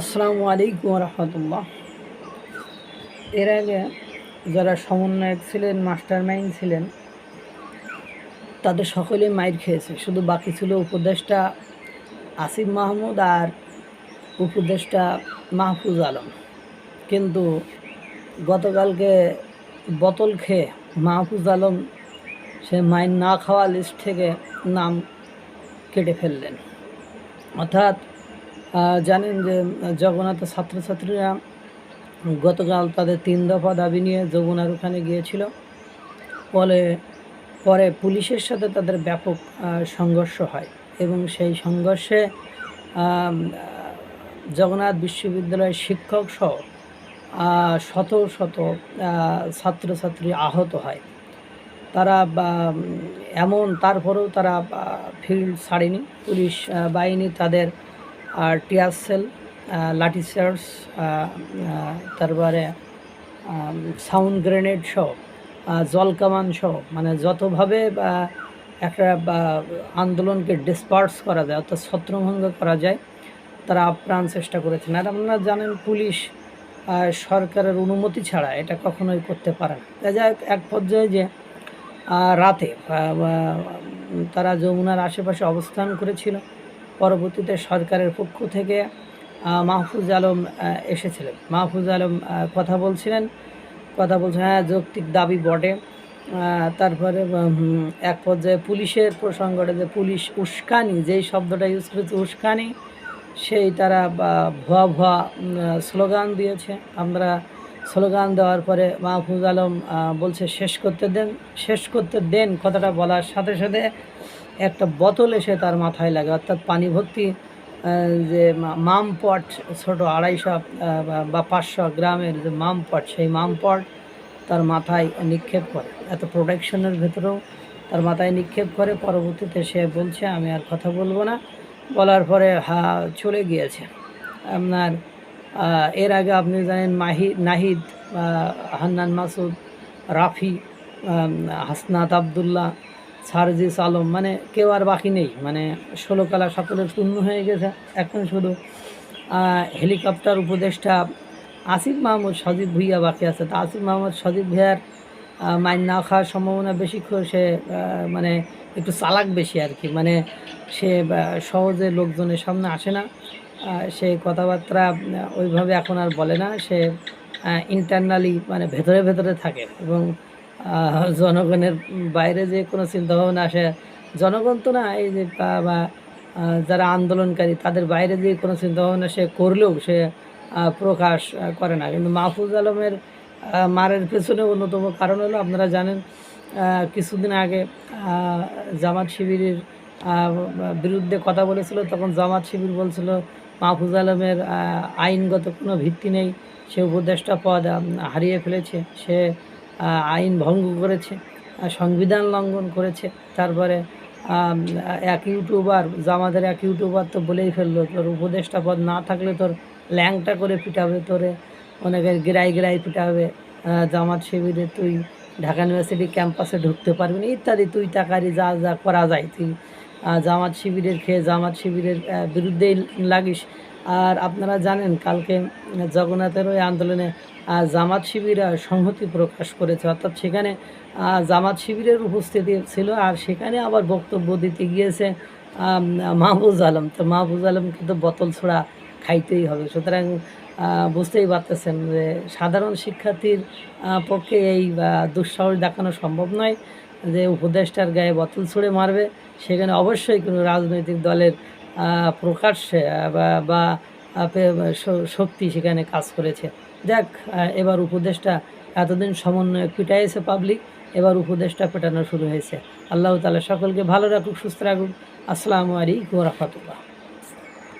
আসসালামু আলাইকুম রহমতুল্লাহ এর আগে যারা সমন্বয়ক ছিলেন মাস্টার মাইন্ড ছিলেন, তাদের সকলেই মাইর খেয়েছে। শুধু বাকি ছিল উপদেষ্টা আসিফ মাহমুদ আর উপদেষ্টা মাহফুজ আলম। কিন্তু গতকালকে বোতল খেয়ে মাহফুজ আলম সে মাইন না খাওয়া লিস্ট থেকে নাম কেটে ফেললেন। অর্থাৎ জানেন যে জগন্নাথের ছাত্রছাত্রীরা গতকাল তাদের তিন দফা দাবি নিয়ে যমুনার ওখানে গিয়েছিল। ফলে পরে পুলিশের সাথে তাদের ব্যাপক সংঘর্ষ হয় এবং সেই সংঘর্ষে জগন্নাথ বিশ্ববিদ্যালয়ের শিক্ষক সহ শত শত ছাত্রছাত্রী আহত হয়। তারা এমন তারপরেও তারা ফিল্ড ছাড়েনি। পুলিশ বাহিনী তাদের আর টিয়ার সেল লাঠি চার্জ তারপরে সাউন্ড গ্রেনেড সহ আহ, জল কামান সহ মানে যতভাবে একটা আন্দোলনকে ডিসপার্স করা যায় অর্থাৎ ছত্রভঙ্গ করা যায় তারা আপ্রাণ চেষ্টা করেছেন। আর আপনারা জানেন পুলিশ সরকারের অনুমতি ছাড়া এটা কখনোই করতে পারে না। তা যাই এক পর্যায়ে যে রাতে তারা যমুনার আশেপাশে অবস্থান করেছিল পরবর্তীতে সরকারের পক্ষ থেকে মাহফুজ আলম এসেছিলেন। মাহফুজ আলম কথা বলছিলেন। কথা বলছেন হ্যাঁ যৌক্তিক দাবি বটে। তারপরে এক পর্যায়ে পুলিশের প্রসঙ্গটা যে, পুলিশ উস্কানি, যেই শব্দটা ইউজ করেছে, উস্কানি, সেই তারা ভুয়া ভুয়া স্লোগান দিয়েছে। আমরা স্লোগান দেওয়ার পরে মাহফুজ আলম বলছে, শেষ করতে দেন, শেষ করতে দেন কথাটা বলার সাথে সাথে একটা বোতল এসে তার মাথায় লাগে, অর্থাৎ পানি ভর্তি যে মাম পট ছোটো আড়াইশো বা- বা পাঁচশো গ্রামের যে মাম পট, সেই মাম পট তার মাথায় নিক্ষেপ করে। এত প্রোটেকশনের ভেতরেও তার মাথায় নিক্ষেপ করে, পরবর্তীতে সে বলছে, আমি আর কথা বলব না। বলার পরে, হা, চলে গিয়েছে। আপনার এর আগে আপনি জানেন মাহি, নাহিদ হান্নান মাসুদ, রাফি হাসনাত আবদুল্লাহ সারজিস আলম মানে কেউ আর বাকি নেই। মানে ষোলো কালা সকলের শূন্য হয়ে গেছে এখন শুধু। হেলিকপ্টার উপদেষ্টা আসিফ মাহমুদ সজীব ভুইয়া বাকি আছে। তা আসিফ মাহমুদ সজীব ভুইয়ার মাইন না খাওয়ার সম্ভাবনা বেশি সে মানে একটু চালাক বেশি আর কি। মানে সে সহজে লোকজনের সামনে আসে না। সে কথাবার্তা ওইভাবে এখন আর বলে না। সে ইন্টারনালি মানে ভেতরে ভেতরে থাকে এবং জনগণের বাইরে যে কোনো চিন্তাভাবনা আসে, জনগণ তো না, এই যে বা- যারা আন্দোলনকারী, তাদের বাইরে যে কোনো চিন্তাভাবনা সে করলেও সে প্রকাশ করে না। কিন্তু মাহফুজ আলমের মারের পেছনে অন্যতম কারণ হলো, আপনারা জানেন কিছুদিন আগে জামাত শিবিরের বিরুদ্ধে কথা বলেছিল, তখন জামাত শিবির বলছিল, মাহফুজ আলমের আইনগত কোনো ভিত্তি নেই, সে উপদেষ্টা পদ হারিয়ে ফেলেছে, সে আইন ভঙ্গ করেছে সংবিধান লঙ্ঘন করেছে, তারপরে এক ইউটিউবার, জামাতের এক ইউটিউবার তো বলেই ফেলল, তোর উপদেষ্টা পদ না থাকলে তোর ল্যাংটা করে পিটাবে, তোরে অনেকের গেরাই গেরাই পিটাবে জামাত শিবিরে তুই ঢাকা ইউনিভার্সিটি ক্যাম্পাসে ঢুকতে পারবি না, ইত্যাদি, তুই টাকারি যা যা করা যায়, তুই জামাত শিবিরের খেয়ে জামাত শিবিরের বিরুদ্ধেই লাগিস আর আপনারা জানেন, কালকে জগন্নাথের ওই আন্দোলনে জামাত শিবির সংহতি প্রকাশ করেছে। অর্থাৎ সেখানে জামাত শিবিরের উপস্থিতি ছিল আর সেখানে আবার বক্তব্য দিতে গিয়েছে মাহবুজ আলম। তো মাহবুজ আলম কিন্তু বোতল ছোড়া খাইতেই হবে। সুতরাং বুঝতেই পারতেছেন যে সাধারণ শিক্ষার্থীর পক্ষে এই দুঃসাহস দেখানো সম্ভব নয় যে উপদেষ্টার গায়ে বোতল ছুঁড়ে মারবে। সেখানে অবশ্যই কোনো রাজনৈতিক দলের প্রকাশ্যে বা- শক্তি সেখানে কাজ করেছে। যাক এবার উপদেশটা এতদিন সমন্বয় পিটাইছে পাবলিক এবার উপদেশটা পেটানো শুরু হয়েছে। আল্লাহ তালা সকলকে ভালো রাখুক, সুস্থ রাখুক। আসসালামু আলাইকুম রহমতুল্লাহ।